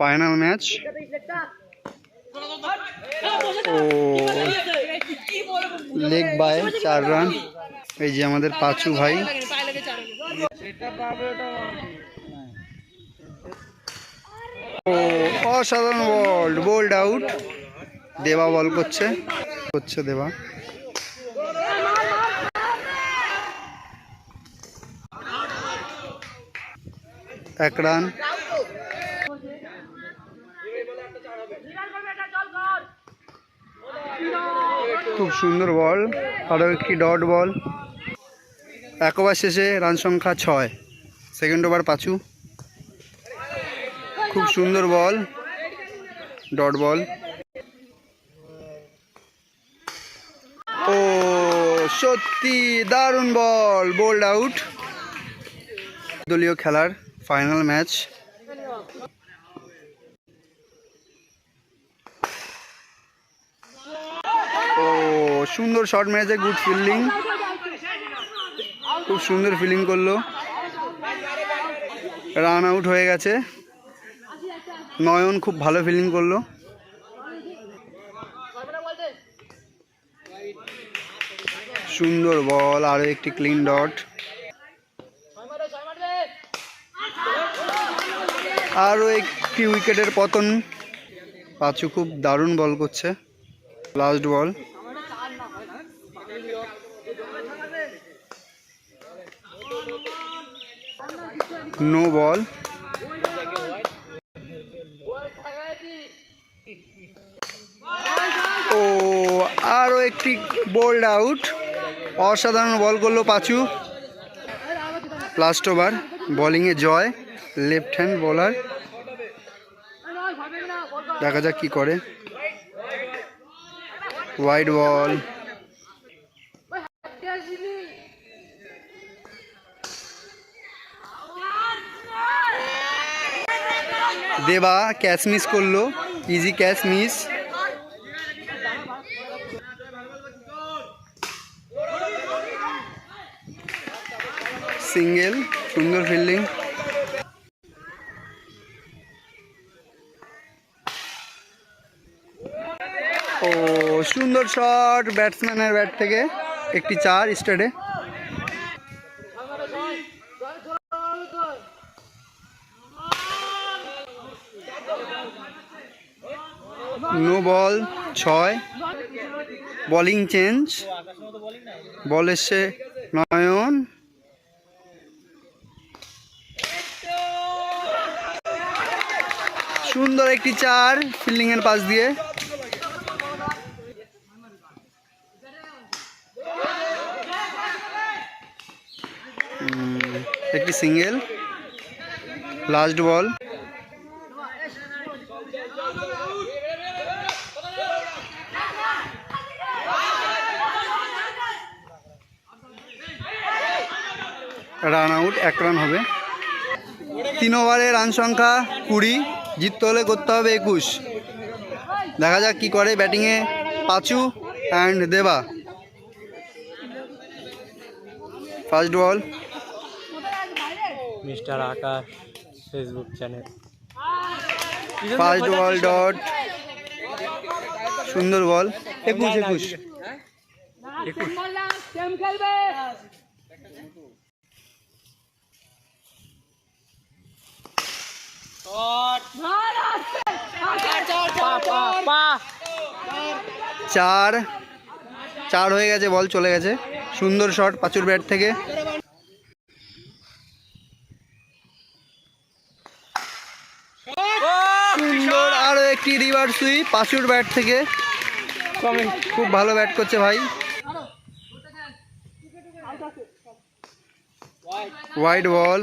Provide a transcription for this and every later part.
Final match ও leg bye চার run এই যে আমাদের পাঁচু ভাই। ও, অসাধারণ বল। বোল্ড আউট দেবা বল করছে। করছে দেবা। এক রান খুব সুন্দর বল। আরও একটি ডট বল। এক ওভার শেষে রান সংখ্যা ছয়। Second over Panchu. খুব সুন্দর বল। Dot ball. ও, সত্যি দারুণ বল। Bold out. দলীয় খেলার ফাইনাল ম্যাচ ও সুন্দর শট মেরেছে গুড ফিল্ডিং খুব সুন্দর ফিল্ডিং করল। রান আউট হয়ে গেছে। নয়ন খুব ভালো ফিল্ডিং করল। সুন্দর বল আরও একটি ক্লিন ডট আরও একটি উইকেটের পতন। পাঁচু খুব দারুণ বল করছে। Last ball no ball. ও আরও একটি বোল্ড আউট। অসাধারণ বল করল পাঁচু। লাস্ট ওভার, বোলিংয়ে জয়, লেফট হ্যান্ড বোলার। দেখা যাক কি করে। Wide ball. Deba, catch miss করল। Easy catch miss. সিঙ্গেল, সুন্দর ফিল্ডিং। ও, সুন্দর শট ব্যাটসম্যানের ব্যাট থেকে, একটি চার স্টেডে। নো বল, ছয়। Bowling change. বল এসছে নয়ন। সুন্দর একটি চার ফিল্ডিং এর পাশ দিয়ে একটি single. Last ball. Run out এক রান হবে। তিন ওভারে রান সংখ্যা কুড়ি জিততে হলে করতে হবে একুশ। দেখা যাক কি করে ব্যাটিংয়ে Panchu and Deba. First ball mister Akash Facebook channel first ball dot সুন্দর বল একুশ একুশ। চার চার হয়ে গেছে বল চলে গেছে। সুন্দর শট পাঁচুর ব্যাট থেকে। সুন্দর আরও একটি রিভার সুই পাঁচুর ব্যাট থেকে। খুব ভালো ব্যাট করছে ভাই। White ball.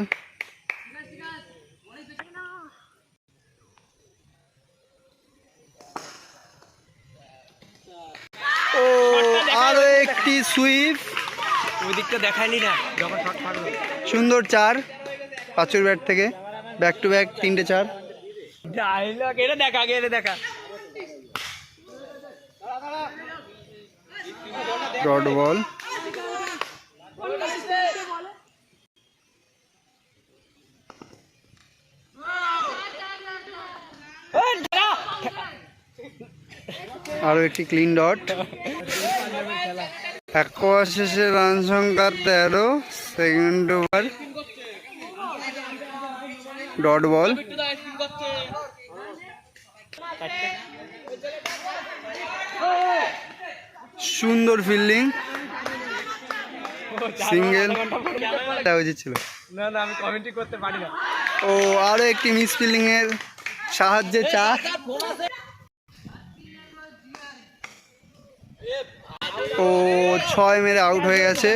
একটি সুইফট ওই দিকটা দেখায়নি না যখন শট সুন্দর চার পাঁচুর ব্যাট থেকে। ব্যাক টু ব্যাক তিনটে চার। এটা দেখা গেলে দেখা। ডট বল আরও একটি ক্লিন ডট এক ওভার শেষে রান সংখ্যা তেরো সেকেন্ড ওভার ডট বল সুন্দর ফিল্ডিং সিঙ্গেল উচিত ছিল। ও আরও একটি মিস ফিল্ডিং এর সাহায্যে চা। ও ছয় মেরে আউট হয়ে গেছে।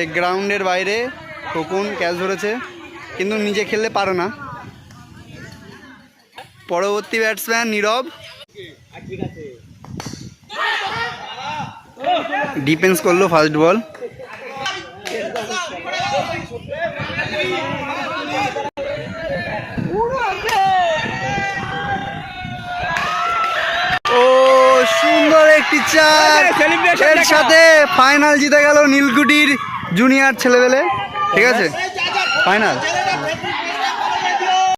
এই গ্রাউন্ডের বাইরে খোকুন ক্যাচ ধরেছে, কিন্তু নিজে খেললে পারে না। পরবর্তী ব্যাটসম্যান নীরব। ডিফেন্স করল ফার্স্ট বল ও সুন্দর একটি চার celebration এর সাথে ফাইনাল জিতে গেল নীলকুটির জুনিয়র ছেলেবেলে। ঠিক আছে? ফাইনাল